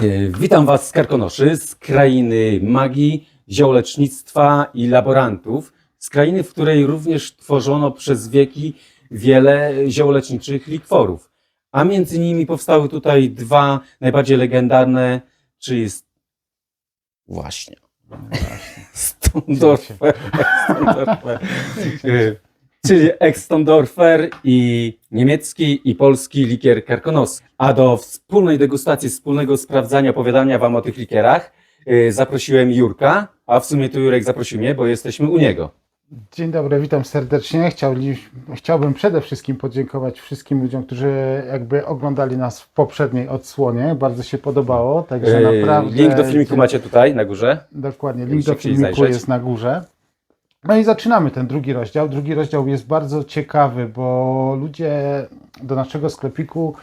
E, Witam Was z Karkonoszy, z krainy magii, ziołolecznictwa i laborantów, z krainy, w której również tworzono przez wieki wiele ziołoleczniczych likworów. A między nimi powstały tutaj dwa najbardziej legendarne, czyli jest właśnie Stondorfer, e, czyli Extondorfer i niemiecki i polski likier karkonoski. A do wspólnej degustacji, wspólnego sprawdzania, opowiadania Wam o tych likierach e, zaprosiłem Jurka, a w sumie to Jurek zaprosił mnie, bo jesteśmy u niego. Dzień dobry, witam serdecznie. Chciałbym, chciałbym przede wszystkim podziękować wszystkim ludziom, którzy jakby oglądali nas w poprzedniej odsłonie. Bardzo się podobało, także E, naprawdę... Link do filmiku macie tutaj na górze. Dokładnie, link do filmiku zajrzeć. jest na górze. No i zaczynamy ten drugi rozdział. Drugi rozdział jest bardzo ciekawy, bo ludzie do naszego sklepiku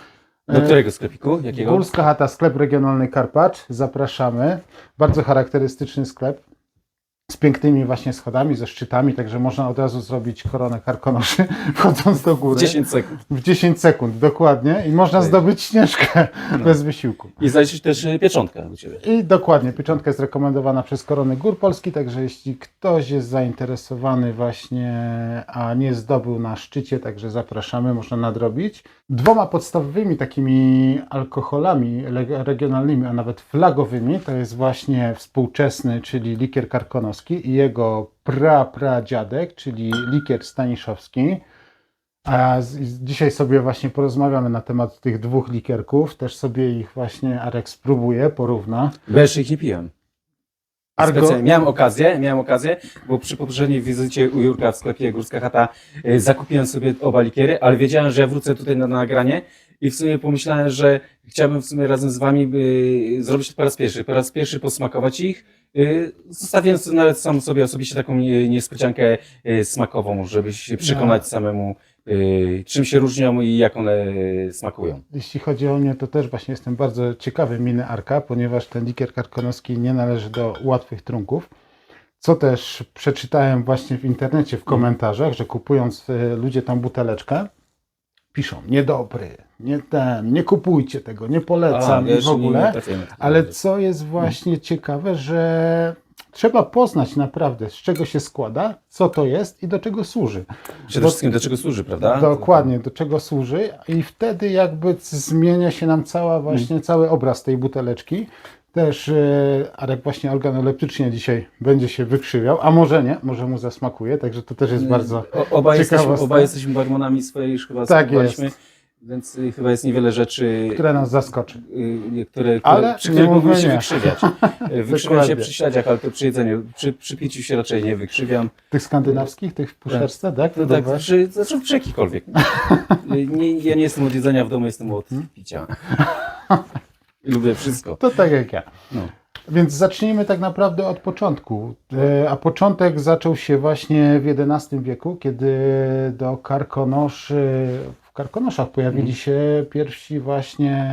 Do e, którego sklepiku? Jakiego? Górska Chata, sklep regionalny Karpacz. Zapraszamy. Bardzo charakterystyczny sklep z pięknymi właśnie schodami, ze szczytami, także można od razu zrobić koronę karkonoszy wchodząc do góry. 10 sekund. W 10 sekund, dokładnie. I można zdobyć śnieżkę No. bez wysiłku. I zajrzysz też e, pieczątkę u Ciebie. I dokładnie, pieczątka jest rekomendowana przez Korony Gór Polski, także jeśli ktoś jest zainteresowany właśnie, a nie zdobył na szczycie, także zapraszamy, można nadrobić. Dwoma podstawowymi takimi alkoholami regionalnymi, a nawet flagowymi, to jest właśnie współczesny, czyli likier i jego pra-pradziadek, czyli likier staniszowski. A z, dzisiaj sobie właśnie porozmawiamy na temat tych dwóch likierków. Też sobie ich właśnie Arek spróbuje, porówna. Bo ich nie piłem. Argo, Specjalnie. Miałem okazję, miałem okazję, bo przy poprzedniej wizycie u Jurka w sklepie Górska Chata e, zakupiłem sobie oba likiery, ale wiedziałem, że wrócę tutaj na nagranie i w sumie pomyślałem, że chciałbym w sumie razem z wami e, zrobić to po raz pierwszy. Po raz pierwszy posmakować ich, e, zostawiając nawet sam sobie osobiście taką nie- niespodziankę e, smakową, żeby się przekonać samemu, e, czym się różnią i jak one smakują. jeśli chodzi o mnie, to też właśnie jestem bardzo ciekawy miny Arka, ponieważ ten likier karkonoski nie należy do łatwych trunków. Co też przeczytałem właśnie w internecie, w komentarzach, że kupując y, ludzie tą buteleczkę, piszą niedobry, nie ten, nie kupujcie tego, nie polecam i wiesz, w ogóle. Ale co jest właśnie ciekawe, że trzeba poznać naprawdę, z czego się składa, co to jest i do czego służy. Przede wszystkim do czego służy, prawda? Dokładnie, do czego służy i wtedy jakby zmienia się nam cała właśnie, cały obraz tej buteleczki. Też e, Arek właśnie organoleptycznie dzisiaj będzie się wykrzywiał, a może nie, może mu zasmakuje, także to też jest bardzo O, oba, jesteśmy, ciekawostka. oba jesteśmy barmanami swojej już chyba Tak jest. Więc y, chyba jest niewiele rzeczy, które nas zaskoczy. które, które, Ale przy których mógłbym się nie. wykrzywiać. Wykrzywiam się przy śledziach, ale to przy jedzeniu. Przy, przy piciu się raczej nie wykrzywiam. Tych skandynawskich, tych w puszeczce, tak? No tak, przy, znaczy przy jakikolwiek. Nie, ja nie jestem od jedzenia w domu, jestem od Hmm? picia. Lubię wszystko. To tak jak ja. No. Więc zacznijmy tak naprawdę od początku. E, A początek zaczął się właśnie w XI wieku, kiedy do Karkonoszy, w Karkonoszach pojawili się pierwsi właśnie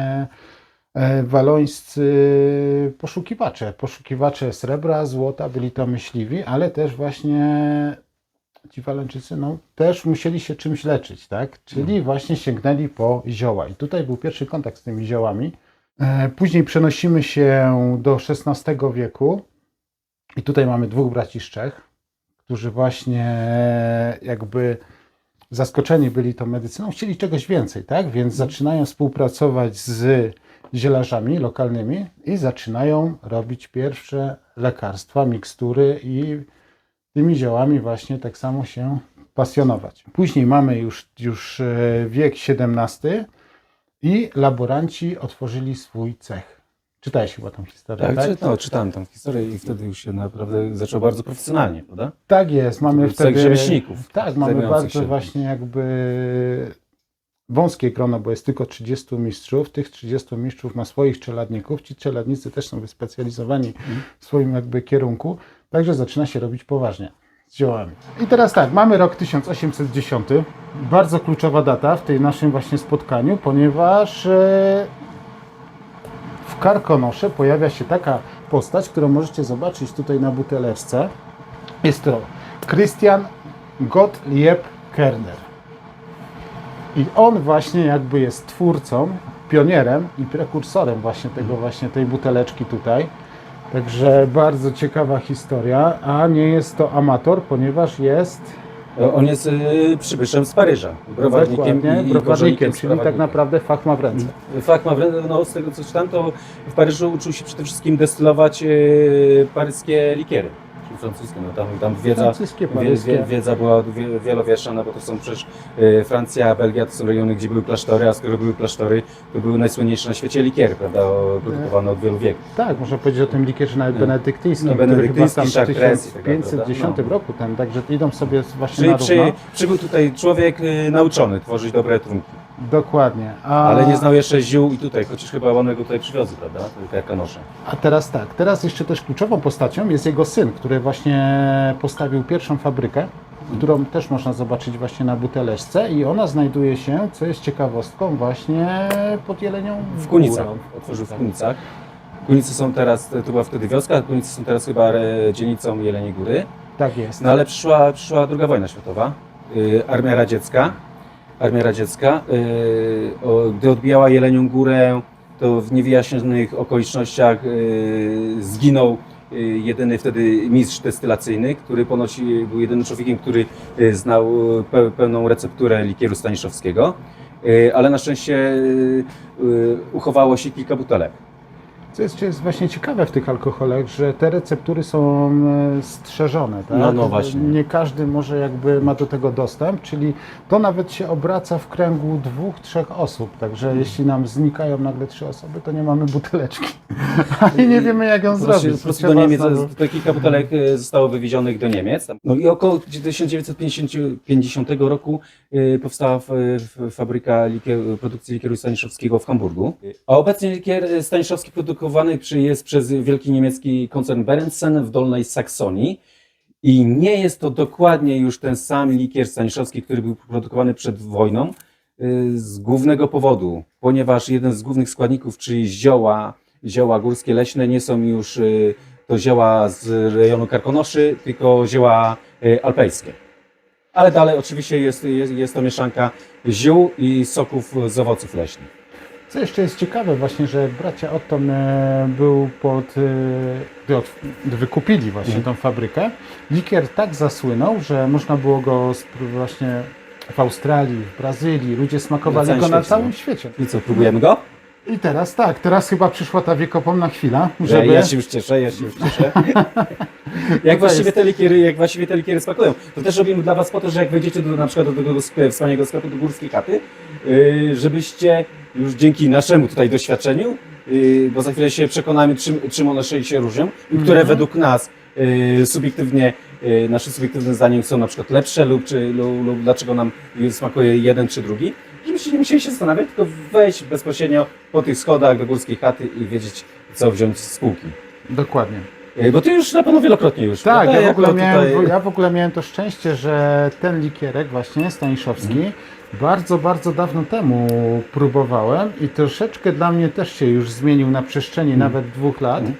e, walońscy poszukiwacze. Poszukiwacze srebra, złota, byli to myśliwi, ale też właśnie ci Waleńczycy no, też musieli się czymś leczyć, tak? Czyli właśnie sięgnęli po zioła. I tutaj był pierwszy kontakt z tymi ziołami. E, Później przenosimy się do XVI wieku i tutaj mamy dwóch braci z Czech, którzy właśnie jakby zaskoczeni byli tą medycyną, chcieli czegoś więcej, tak? Więc zaczynają współpracować z zielarzami lokalnymi i zaczynają robić pierwsze lekarstwa, mikstury i tymi ziołami właśnie tak samo się pasjonować. Później mamy już, już e, wiek XVII i laboranci otworzyli swój cech. Czytałeś chyba tą historię, Tak, tak? Czy, no, czytałem tą historię i wtedy już się naprawdę zaczęło bardzo profesjonalnie, prawda? Tak jest, mamy wtedy... rzemieślników. Tak, mamy bardzo się. właśnie jakby wąskie grono, bo jest tylko 30 mistrzów. Tych 30 mistrzów ma swoich czeladników. Ci czeladnicy też są wyspecjalizowani w swoim jakby kierunku. Także zaczyna się robić poważnie I teraz tak, mamy rok 1810. Bardzo kluczowa data w tej naszym właśnie spotkaniu, ponieważ e, w Karkonosze pojawia się taka postać, którą możecie zobaczyć tutaj na buteleczce. Jest to Christian Gottlieb Kerner. I on właśnie jakby jest twórcą pionierem i prekursorem właśnie tego właśnie tej buteleczki tutaj. Także bardzo ciekawa historia, a nie jest to amator, ponieważ jest E, On jest y, przybyszem z Paryża, browarnikiem dokładnie i, browarnikiem, czyli tak naprawdę fach ma w ręce. Fakt ma, wrę- no z tego co czytam, to w Paryżu uczył się przede wszystkim destylować e, paryskie likiery, francuskie. No tam, tam wiedza, wie, wiedza była wie, wielowieszczana, bo to są przecież e, Francja, Belgia, to są rejony, gdzie były klasztory, a skoro były klasztory, to były najsłynniejsze na świecie likiery, prawda, produkowane od wielu wieków. Tak, można powiedzieć o tym likierze nawet benedyktyńskim, No, który benedyktyński, chyba tam w tak dalej, 1510 prawda? roku ten, także idą sobie właśnie Czyli na równo. przy, przybył tutaj człowiek e, nauczony tworzyć dobre trunki, Dokładnie. A, ale nie znał jeszcze ziół i tutaj, chociaż chyba one go tutaj przywiozły, prawda, te karkanosze. a teraz tak, teraz jeszcze też kluczową postacią jest jego syn, który właśnie postawił pierwszą fabrykę, którą też można zobaczyć właśnie na buteleczce i ona znajduje się, co jest ciekawostką, właśnie pod Jelenią W Kunicach. Otworzył w Kunicach. Kunice są teraz, to była wtedy wioska, a Kunice są teraz chyba e, dzielnicą Jeleniej Góry. Tak jest. No ale przyszła, przyszła druga wojna światowa, y, Armia Radziecka. Armia Radziecka, o, gdy odbijała Jelenią Górę, to w niewyjaśnionych okolicznościach y, zginął y, jedyny wtedy mistrz destylacyjny, który ponoć był jedynym człowiekiem, który znał pe, pełną recepturę likieru staniszowskiego. Ale na szczęście uchowało się kilka butelek. Co jest, jest właśnie ciekawe w tych alkoholach, że te receptury są e, strzeżone. Tak? No, no właśnie. Nie każdy może jakby ma do tego dostęp, czyli to nawet się obraca w kręgu dwóch, trzech osób. Także Mm. jeśli nam znikają nagle trzy osoby, to nie mamy buteleczki. I nie wiemy jak ją Po prostu, zrobić. po prostu do Niemiec, znowu- to kilka butelek e, zostało wywiezionych do Niemiec. No i około 1950 roku e, powstała fabryka likier, produkcji likieru staniszowskiego w Hamburgu. A obecnie likier staniszowski produkowany jest przez wielki niemiecki koncern Berentzen w Dolnej Saksonii. I nie jest to dokładnie już ten sam likier staniszowski, który był produkowany przed wojną, y, z głównego powodu, ponieważ jeden z głównych składników, czyli zioła, zioła górskie leśne, nie są już y, to zioła z rejonu Karkonoszy, tylko zioła y, alpejskie. Ale dalej oczywiście jest, jest, jest to mieszanka ziół i soków z owoców leśnych. Co jeszcze jest ciekawe właśnie, że bracia Otton e, był pod, e, wykupili właśnie Mhm. tą fabrykę, likier tak zasłynął, że można było go właśnie w Australii, w Brazylii, ludzie smakowali go na całym no. świecie. I co, próbujemy go? I teraz tak, teraz chyba przyszła ta wiekopomna chwila, Że żeby... Ja się już cieszę, ja się już cieszę. jak, właściwie te likiery, jak właściwie te likiery smakują. To też robimy dla Was po to, że jak wejdziecie do, na przykład do tego wspaniałego sklepu do Górskiej Chaty, yy, żebyście już dzięki naszemu tutaj doświadczeniu, yy, bo za chwilę się przekonamy, czym, czym one się różnią i które według nas yy, subiektywnie, yy, naszym subiektywnym zdaniem są na przykład lepsze lub, czy, lub, lub dlaczego nam smakuje jeden czy drugi. Żebyście nie musieli się zastanawiać, tylko wejść bezpośrednio po tych schodach do Górskiej Chaty i wiedzieć, co wziąć z spółki. Dokładnie. Bo ty już na pewno wielokrotnie już. Tak, ja w, ogóle miałem, tutaj- ja w ogóle miałem to szczęście, że ten likierek właśnie Staniszowski bardzo, bardzo dawno temu próbowałem i troszeczkę dla mnie też się już zmienił na przestrzeni nawet dwóch lat, Mhm.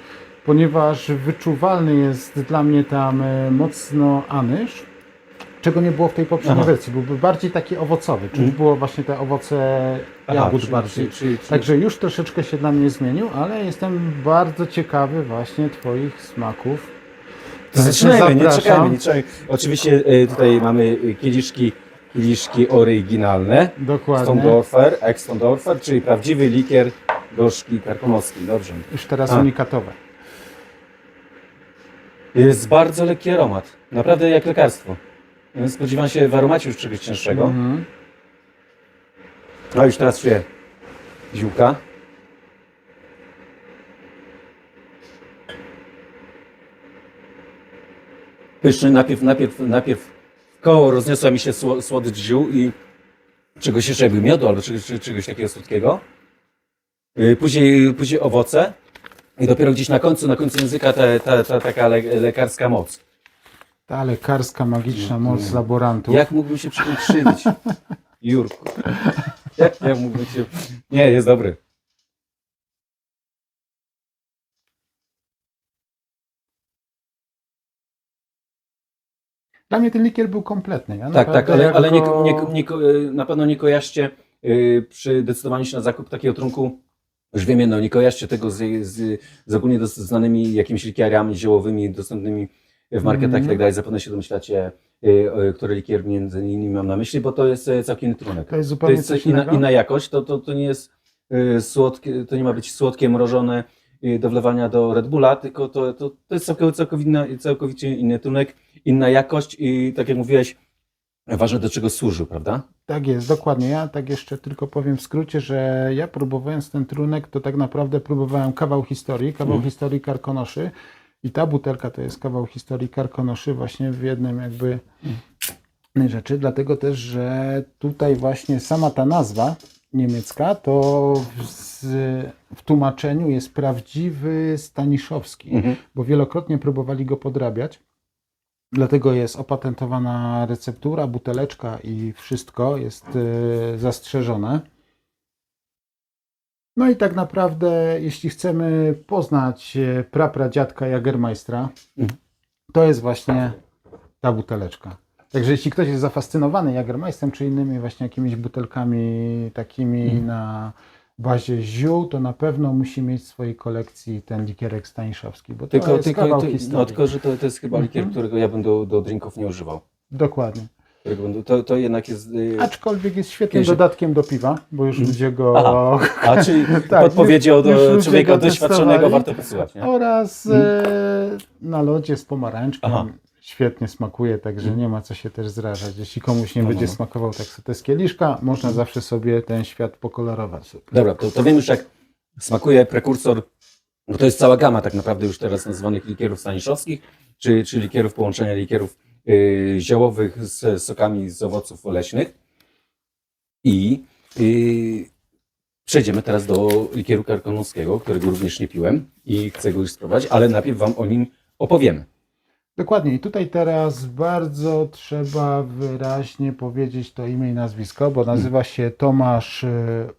ponieważ wyczuwalny jest dla mnie tam e, mocno anyż, czego nie było w tej poprzedniej Aha. wersji. Byłby bardziej taki owocowy, czyli Mhm. było właśnie te owoce Aha, jagód czyli- bardziej. czyli- czyli- czyli- Także już troszeczkę się dla mnie zmienił, ale jestem bardzo ciekawy właśnie Twoich smaków. To zaczynajmy, nie czekajmy, nie czekajmy. Oczywiście e, tutaj mamy kieliszki, kieliszki oryginalne. Dokładnie. Stondorfer, ex-Stondorfer, czyli prawdziwy likier gorzki karkonoski. Dobrze. Już teraz A. unikatowe. Jest bardzo lekki aromat. Naprawdę jak lekarstwo. E, Spodziewam się w aromacie już czegoś cięższego. Mhm. A już teraz czuję ziółka. Pyszny, najpierw, najpierw, najpierw koło rozniosła mi się sło- słodycz ziół i czegoś jeszcze jakby miodu albo czegoś, czegoś takiego słodkiego. Y, Później, później owoce i dopiero gdzieś na końcu, na końcu języka ta, ta, ta taka le, lekarska moc. Ta lekarska, magiczna moc laborantów. Jak mógłbym się przy tym krzywić? Jurku. Jak ja mógłbym się... Nie, jest dobry. Dla mnie ten likier był kompletny. Ja Tak, tak, ale, ale nie, nie, nie, ko- na pewno nie kojarzcie y, przy decydowaniu się na zakup takiego trunku, już wiem jedno, nie kojarzcie tego z, z, z ogólnie dos- znanymi jakimiś likierami ziołowymi dostępnymi w marketach Mhm. i tak dalej. Zapewne się domyślacie, y, który likier między innymi mam na myśli, bo to jest całkiem inny trunek. To jest To zupełnie jest coś inna, inna jakość, to, to, to nie jest słodkie, to nie ma być słodkie, mrożone do wlewania do Red Bulla, tylko to, to, to jest całkowicie, całkowicie, inny trunek, inna jakość i tak jak mówiłeś, ważne do czego służył, prawda? Tak jest, dokładnie. Ja tak jeszcze tylko powiem w skrócie, że ja próbowając ten trunek, to tak naprawdę próbowałem kawał historii, kawał Mhm. historii karkonoszy i ta butelka to jest kawał historii karkonoszy właśnie w jednym jakby rzeczy, dlatego też, że tutaj właśnie sama ta nazwa niemiecka, to w, z, w tłumaczeniu jest prawdziwy Staniszowski, Mhm. bo wielokrotnie próbowali go podrabiać. Dlatego jest opatentowana receptura, buteleczka i wszystko jest e, zastrzeżone. No i tak naprawdę, jeśli chcemy poznać e, prapradziadka Jagermeistra, Mhm. to jest właśnie ta buteleczka. Także jeśli ktoś jest zafascynowany Jagermeistrem czy innymi właśnie jakimiś butelkami takimi Mhm. na bazie ziół, to na pewno musi mieć w swojej kolekcji ten likierek Staniszowski, bo to Tylko, jest tylko, kawał to, historii. no, tylko, że to, to jest chyba likier, Mhm. którego ja bym do, do drinków nie używał. Dokładnie. To, to jednak jest... y, Aczkolwiek jest świetnym Kiedyś- dodatkiem do piwa, bo już Mhm. ludzie go. Aha. A czyli Tak, podpowiedzi od człowieka go doświadczonego warto nie? Oraz Mhm. e, na lodzie z pomarańczkiem. Aha. Świetnie smakuje, także Mhm. nie ma co się też zrażać. Jeśli komuś nie będzie smakował tak sobie z kieliszka, można zawsze sobie ten świat pokolorować. Dobra, to, to wiem już jak smakuje prekursor, bo to jest cała gama tak naprawdę już teraz nazywanych likierów staniszowskich, czy, czy likierów połączenia likierów y, ziołowych z sokami z owoców leśnych. I y, przejdziemy teraz do likieru karkonoskiego, którego również nie piłem i chcę go już spróbować, ale najpierw Wam o nim opowiemy. Dokładnie. I tutaj teraz bardzo trzeba wyraźnie powiedzieć to imię i nazwisko, bo nazywa się Tomasz e,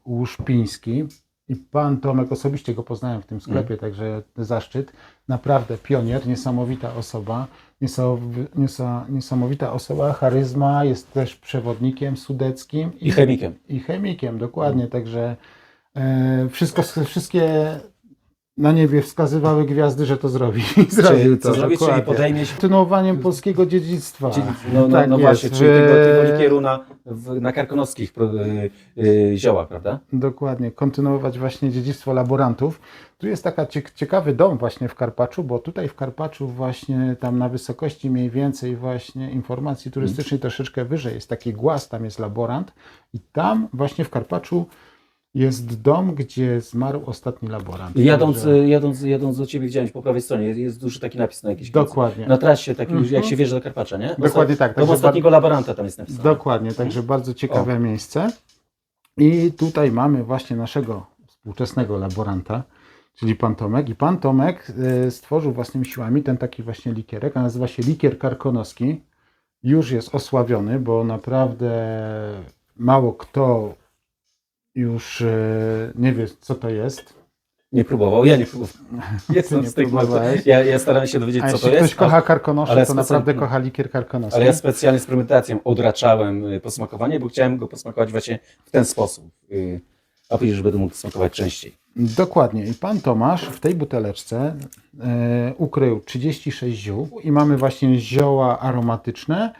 Łuszpiński. I pan Tomek, osobiście go poznałem w tym sklepie, także zaszczyt. Naprawdę pionier, niesamowita osoba, niesamowi- niesa- niesamowita osoba, charyzma, jest też przewodnikiem sudeckim I chemikiem. i chemikiem, dokładnie. Także e, wszystko, wszystkie na niebie wskazywały gwiazdy, że to zrobi. I zrobił to, zrobić, czyli podejmie się Kontynuowaniem polskiego dziedzictwa. Czyli, no, no, Tak no właśnie, czyli tego, tego likieru na, w, na karkonoskich pro- y, y, ziołach, prawda? Dokładnie, kontynuować właśnie dziedzictwo laborantów. Tu jest taka cie- ciekawy dom właśnie w Karpaczu, bo tutaj w Karpaczu właśnie tam na wysokości mniej więcej właśnie informacji turystycznej troszeczkę wyżej jest taki głaz, tam jest laborant i tam właśnie w Karpaczu jest dom, gdzie zmarł ostatni laborant. Jadąc, Także- y, jadąc, jadąc do ciebie widziałem po prawej stronie, jest, jest duży taki napis na jakiejś Dokładnie. Na trasie, taki, już jak Mhm. się wjeżdża do Karpacza, nie? Dokładnie tak, także ostatniego laboranta tam jest napisane. Dokładnie, także bardzo ciekawe miejsce. I tutaj mamy właśnie naszego współczesnego laboranta, czyli pan Tomek. I pan Tomek y, stworzył własnymi siłami ten taki właśnie likierek, a nazywa się likier karkonoski. Już jest osławiony, bo naprawdę mało kto już y, nie wie, co to jest. Nie próbował, ja nie próbowałem. Jestem nie z tych ja, ja starałem się dowiedzieć, co to jeśli ktoś jest. kocha karkonosze, ale to naprawdę kocha likier karkonoski. Ale ja specjalnie z premedytacją odraczałem y, posmakowanie, bo chciałem go posmakować właśnie w ten sposób. Y, A później, że będę mógł smakować częściej. Dokładnie. I pan Tomasz w tej buteleczce e, ukrył 36 ziół i mamy właśnie zioła aromatyczne,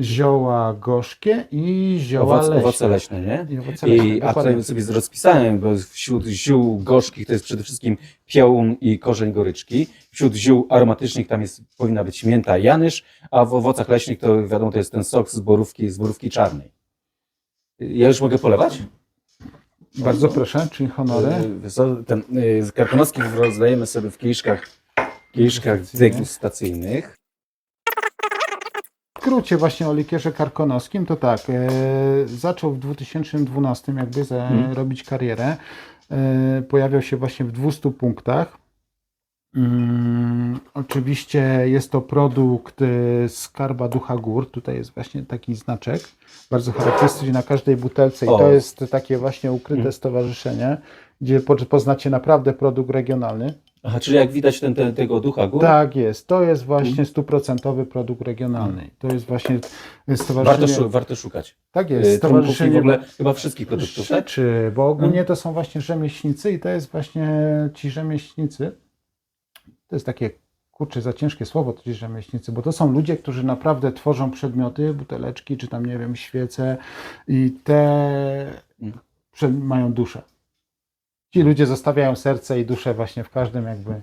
zioła gorzkie i zioła Owoc, leśne. owoce leśne, nie? I owoce leśne, I, a tutaj sobie rozpisałem, bo wśród ziół gorzkich to jest przede wszystkim piołun i korzeń goryczki. Wśród ziół aromatycznych tam jest, powinna być mięta janysz, a w owocach leśnych to wiadomo, to jest ten sok z borówki, z borówki czarnej. Ja już mogę polewać? Bardzo proszę. Y, wiesz co, Ten, z karkonoski rozdajemy sobie w kieliszkach, kieliszkach degustacyjnych. W skrócie właśnie o likierze karkonoskim, to tak, e, zaczął w 2012 jakby za, Mhm. robić karierę. E, pojawiał się właśnie w 200 punktach. Mm, oczywiście jest to produkt e, Skarba Ducha Gór. Tutaj jest właśnie taki znaczek, bardzo charakterystyczny na każdej butelce i to jest takie właśnie ukryte Mhm. stowarzyszenie, gdzie po- poznacie naprawdę produkt regionalny. Aha, czyli jak widać ten, ten, tego ducha gór, Tak jest, to jest Mhm. właśnie stuprocentowy produkt regionalny. To jest właśnie stowarzyszenie... warto, szu- warto szukać. Tak Yy, jest, stowarzyszenie w ogóle chyba wszystkich produktów, tak? rzeczy, bo ogólnie to są właśnie rzemieślnicy i to jest właśnie ci rzemieślnicy. To jest takie, kurczę, za ciężkie słowo, to ci rzemieślnicy, bo to są ludzie, którzy naprawdę tworzą przedmioty, buteleczki, czy tam, nie wiem, świece i te przed, mają duszę. Ci ludzie zostawiają serce i duszę właśnie w każdym jakby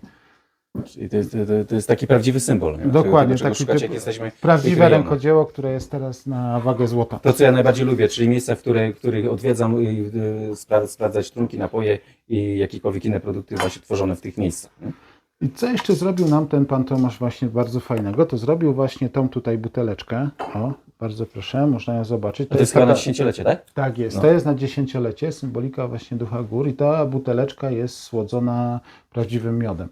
Czyli to, jest- to, to, jest taki prawdziwy symbol. nie? Dokładnie, Tego, taki szukać, jesteśmy prawdziwe rękodzieło, które jest teraz na wagę złota. To, co ja najbardziej lubię, czyli miejsca, w których, których odwiedzam, i, y, spra- sprawdzać trunki, napoje i jakiekolwiek inne produkty właśnie tworzone w tych miejscach. nie? I co jeszcze zrobił nam ten pan Tomasz właśnie bardzo fajnego? To zrobił właśnie tą tutaj buteleczkę. O, bardzo proszę, można ją zobaczyć. A to jest na dziesięciolecie, tak? Tak jest, No. to jest na dziesięciolecie, symbolika właśnie Ducha Gór i ta buteleczka jest słodzona prawdziwym miodem.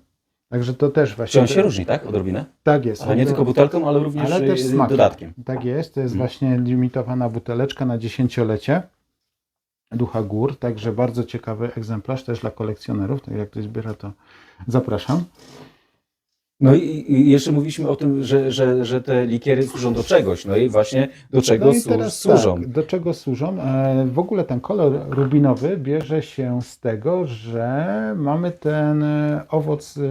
Także to też Czy właśnie... on się różni, tak? Odrobinę? Tak jest. Ale nie tylko butelką, ale również ale też y, smakiem. dodatkiem. Tak jest, to jest Mhm. właśnie limitowana buteleczka na dziesięciolecie Ducha Gór, także bardzo ciekawy egzemplarz też dla kolekcjonerów, tak jak ktoś zbiera to zapraszam. No i, i jeszcze mówiliśmy o tym, że, że, że te likiery służą do czegoś. No i właśnie do czego No i teraz służą. Tak, do czego służą? E, W ogóle ten kolor rubinowy bierze się z tego, że mamy ten e, owoc e,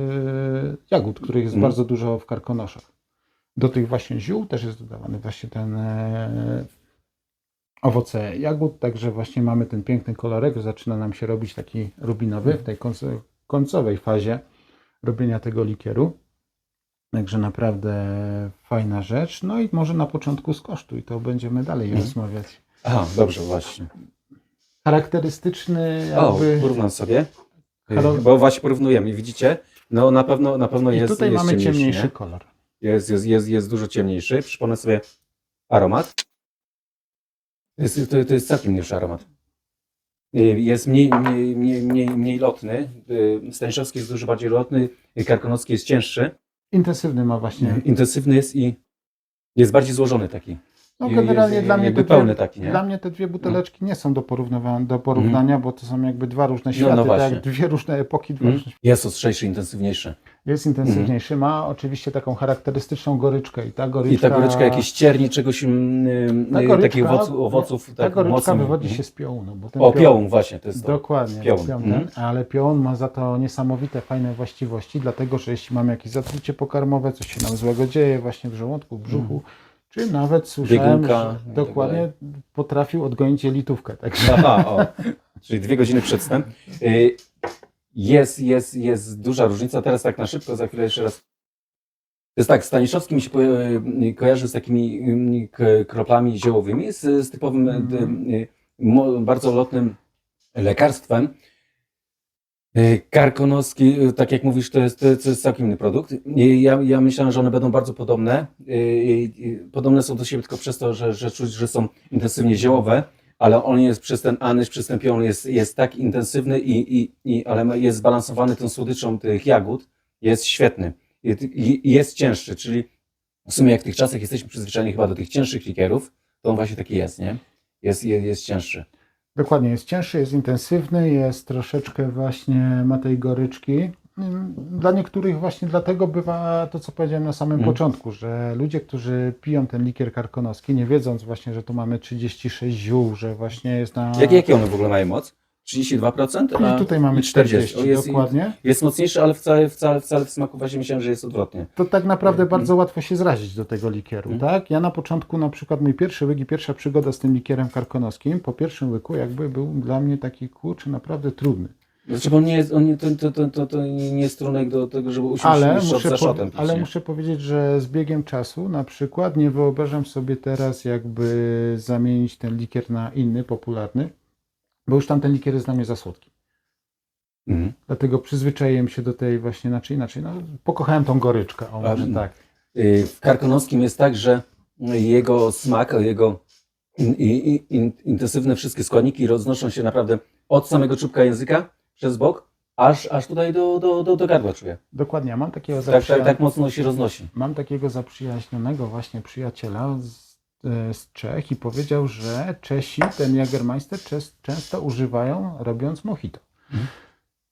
jagód, których jest Mhm. bardzo dużo w karkonoszach. Do tych właśnie ziół też jest dodawany właśnie ten owoce jagód, także właśnie mamy ten piękny kolorek, zaczyna nam się robić taki rubinowy w tej końc- końcowej fazie robienia tego likieru. Także naprawdę fajna rzecz. No i może na początku skosztuj, to będziemy dalej Mhm. rozmawiać. Aha, dobrze, właśnie. Charakterystyczny O, jakby... porównam sobie. Bo właśnie porównujemy, widzicie? No na pewno, na pewno I jest tutaj jest mamy ciemniejszy, ciemniejszy nie? kolor. Jest, jest, jest, jest dużo ciemniejszy. Przypomnę sobie aromat. To jest, to, to jest całkiem inny aromat. Y, Jest mniej, mniej, mniej, mniej, mniej lotny. Y, Staniszewski jest dużo bardziej lotny. Karkonoski jest cięższy. Intensywny ma właśnie. Intensywny jest i jest bardziej złożony taki. No generalnie jest dla mnie, te dwie, taki, nie? dla mnie te dwie buteleczki nie są do, porównywania, do porównania, bo to są jakby dwa różne No, światy, no tak właśnie. jak dwie różne epoki, dwa Mm. różne Jest ostrzejszy, intensywniejszy. Jest intensywniejszy, ma oczywiście taką charakterystyczną goryczkę i ta goryczka... I ta goryczka jakiejś cierni, czegoś, mm, ta y, goryczka- takich owoców, owoców Ta tak goryczka wywodzi Mhm. się z piołunu. Bo ten O, piołun właśnie, to jest to. Dokładnie, Piołun, piołun. mhm. ale piołun ma za to niesamowite, fajne właściwości, dlatego że jeśli mamy jakieś zatrucie pokarmowe, coś się nam złego dzieje właśnie w żołądku, w brzuchu, czy nawet słyszałem. Biegunka że i tak dokładnie potrafił odgonić jelitówkę. Także Aha, o. Czyli dwie godziny przedstęp. Y, Jest, jest, jest duża różnica. Teraz tak na szybko, za chwilę jeszcze raz. To jest tak, Staniszowski mi się po- y, kojarzy z takimi y, k- kroplami ziołowymi, z, z typowym, mo- bardzo lotnym lekarstwem. Y, Karkonoski, y, tak jak mówisz, to jest, to jest całkiem inny produkt. Ja, ja myślałem, że one będą bardzo podobne. Y, Podobne są do siebie tylko przez to, że, że czuć, że są intensywnie ziołowe, ale on jest przez ten anyż, przez ten pion jest, jest tak intensywny, i, i, i, ale jest zbalansowany tą słodyczą tych jagód. Jest świetny. Jest cięższy, czyli w sumie jak w tych czasach jesteśmy przyzwyczajeni chyba do tych cięższych likierów, to on właśnie taki jest, nie? Jest, jest, jest cięższy. Dokładnie jest cięższy, jest intensywny, jest troszeczkę właśnie, ma tej goryczki. Dla niektórych właśnie dlatego bywa to, co powiedziałem na samym Mm. początku, że ludzie, którzy piją ten likier karkonoski, nie wiedząc właśnie, że tu mamy 36 ziół, że właśnie jest na... Jak, jakie one w ogóle mają moc? 32%? A tutaj mamy i 40. 40, O, jest, dokładnie. jest mocniejszy, ale wcale, wcale, wcale w smaku właśnie myślałem, że jest odwrotnie. To tak naprawdę Mhm. bardzo łatwo się zrazić do tego likieru, Mhm. tak? Ja na początku na przykład mój pierwszy łyk i pierwsza przygoda z tym likierem karkonoskim, po pierwszym łyku jakby był dla mnie taki kurczę naprawdę trudny. Znaczy, bo on nie jest, on nie, to, to, to, to, to nie jest trunek do tego, żeby usiąść Ale, muszę, za ale nie? muszę powiedzieć, że z biegiem czasu na przykład nie wyobrażam sobie teraz jakby zamienić ten likier na inny, popularny, bo już tamten likier jest dla mnie za słodki. Mhm. Dlatego przyzwyczaiłem się do tej właśnie inaczej, inaczej. No, pokochałem tą goryczkę, o może A, tak. Y, W karkonoskim jest tak, że jego smak, jego in, in, in, intensywne wszystkie składniki roznoszą się naprawdę od samego czubka języka przez bok, aż, aż tutaj do, do, do, do gardła czuję. Dokładnie, mam takiego Tak, tak, tak mocno się roznosi. Mam takiego zaprzyjaźnionego właśnie przyjaciela z, z Czech i powiedział, że Czesi ten Jagermeister często używają robiąc mojito. Mhm.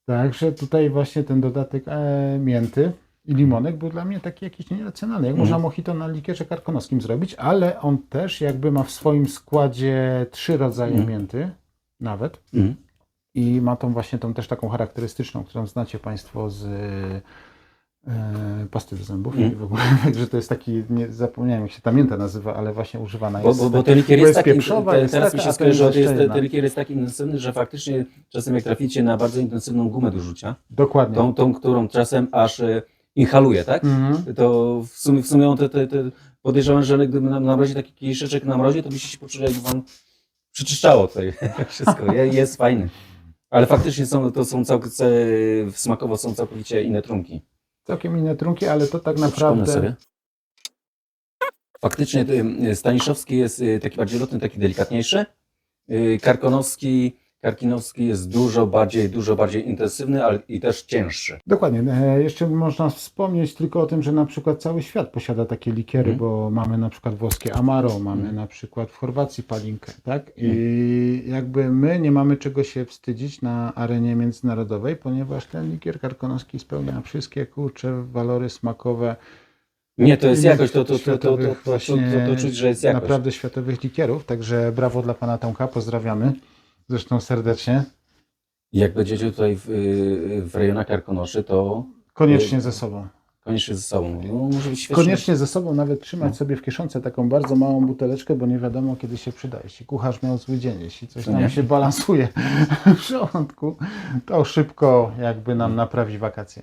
Także tutaj właśnie ten dodatek e, mięty i limonek był dla mnie taki jakiś nieracjonalny. Jak Mhm. można mojito na likierze karkonoskim zrobić, ale on też jakby ma w swoim składzie trzy rodzaje Mhm. mięty nawet. Mhm. I ma tą właśnie tą też taką charakterystyczną, którą znacie Państwo z e, pasty do zębów. Mhm. I w ogóle, że to jest taki, nie zapomniałem jak się ta mięta nazywa, ale właśnie używana Bo, jest. bo, bo taki- ten likier bo jest taki, te, jest teraz mi się a ten skojarzy, że jest, ten likier jest tak intensywny, że faktycznie czasem jak traficie na bardzo intensywną gumę do rzucia, Dokładnie. tą, tą którą czasem aż e, inhaluje, tak? Mhm. To w sumie, w sumie te, te, te podejrzewam, że gdyby nam na mrozie taki kieliszeczek na mrozie, to byście się poczuli, jakby wam przeczyszczało tutaj wszystko. Je- Jest fajny. Ale faktycznie są, to są całkowicie, smakowo są całkowicie inne trunki. Całkiem inne trunki, ale to tak naprawdę. sobie. Faktycznie y, Staniszowski jest y, taki bardziej lotny, taki delikatniejszy. Y, Karkonowski, Karkinowski jest dużo bardziej, dużo bardziej intensywny, ale i też cięższy. Dokładnie. E, Jeszcze można wspomnieć tylko o tym, że na przykład cały świat posiada takie likiery, Mhm. bo mamy na przykład włoskie Amaro, mamy Mhm. na przykład w Chorwacji palinkę, tak? I jakby my nie mamy czego się wstydzić na arenie międzynarodowej, ponieważ ten likier karkonoski spełnia wszystkie kurcze walory smakowe Nie, to jest jakość, to, to, to, to, to, to, to, to, właśnie to czuć, że jest naprawdę światowych likierów, także brawo dla pana Tomka, pozdrawiamy. Zresztą serdecznie. Jak będziecie tutaj w, y, w rejonach Karkonoszy, to Koniecznie ze sobą. koniecznie ze sobą. No, może być świetnie. Koniecznie ze sobą nawet trzymać No. sobie w kieszonce taką bardzo małą buteleczkę, bo nie wiadomo kiedy się przyda. Jeśli kucharz miał zły dzień, jeśli coś To tam nie. się balansuje w żołądku, to szybko jakby nam naprawi wakacje.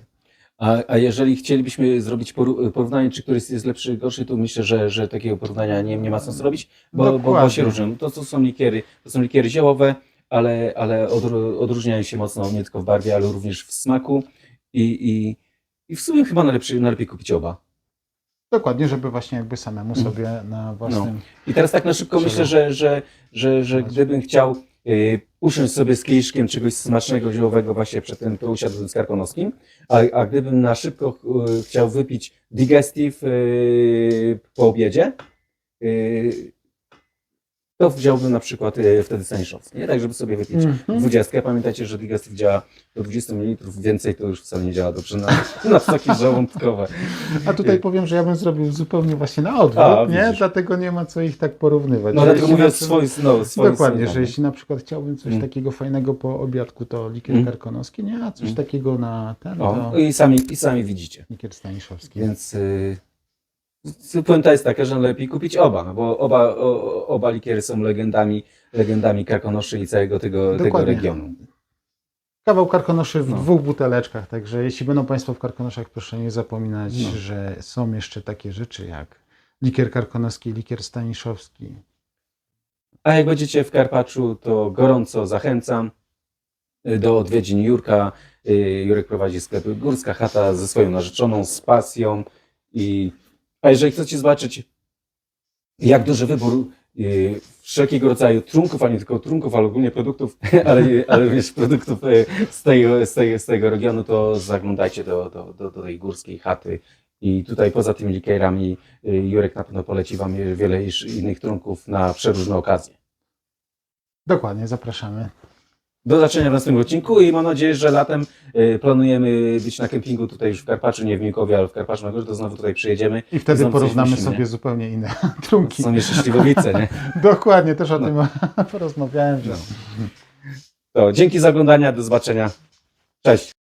A, a jeżeli chcielibyśmy zrobić porównanie, czy któryś jest lepszy, gorszy, to myślę, że, że takiego porównania nie, nie ma sensu robić, bo, bo, bo się różnią. To, to są likiery, to są likiery ziołowe, ale, ale odró- odróżniają się mocno nie tylko w barwie, ale również w smaku i, i, i w sumie chyba najlepszy, najlepiej kupić oba. Dokładnie, żeby właśnie jakby samemu Mm. sobie na własnym... I teraz tak na szybko myślę, że, że, że, że gdybym chciał y, usiąść sobie z kieliszkiem czegoś smacznego, ziołowego właśnie przed tym, to usiadłbym z karkonoskim, a, a gdybym na szybko y, chciał wypić digestive y, po obiedzie, y, to wziąłbym na przykład y, wtedy Staniszowski, nie? Tak, żeby sobie wypić Mhm. dwudziestkę. Pamiętajcie, że digestive działa do 20 ml, więcej to już wcale nie działa dobrze na, na soki żołądkowe. A tutaj powiem, że ja bym zrobił zupełnie właśnie na odwrót, A, nie? widzisz. Dlatego nie ma co ich tak porównywać. No dlatego jeśli mówię na o swoim, no, swoim Dokładnie, że jeśli na przykład chciałbym coś Mm. takiego fajnego po obiadku, to likier Mm. karkonoski, nie? A coś Mm. takiego na ten, O, to i sami, i sami widzicie. likier staniszowski. Więc y, puenta jest taka, że lepiej kupić oba, no bo oba, o, oba likiery są legendami, legendami karkonoszy i całego tego, tego Dokładnie. regionu. Kawał karkonoszy w No. dwóch buteleczkach, także jeśli będą Państwo w karkonoszach, proszę nie zapominać, No. że są jeszcze takie rzeczy jak likier karkonoski, likier staniszowski. A jak będziecie w Karpaczu, to gorąco zachęcam y, do odwiedzin Jurka. Y, Jurek prowadzi sklep Górska Chata ze swoją narzeczoną, z pasją. I, a jeżeli chcecie zobaczyć, jak duży wybór y, wszelkiego rodzaju trunków, a nie tylko trunków, ale ogólnie produktów, ale, ale również produktów y, z tego, z, tego, z tego regionu, to zaglądajcie do, do, do, do tej górskiej chaty. I tutaj poza tymi likierami y, Jurek na pewno poleci Wam wiele innych trunków na przeróżne okazje. Dokładnie, zapraszamy. Do zobaczenia w następnym odcinku i mam nadzieję, że latem y, planujemy być na kempingu tutaj już w Karpaczu, nie w Mikowie, ale w Karpaczu na górze, to znowu tutaj przyjedziemy. I wtedy Znowu porównamy sobie nie? zupełnie inne To trunki. są jeszcze śliwowice, nie? Dokładnie, też o No. tym porozmawiałem. Że... To dzięki za oglądanie, do zobaczenia. Cześć.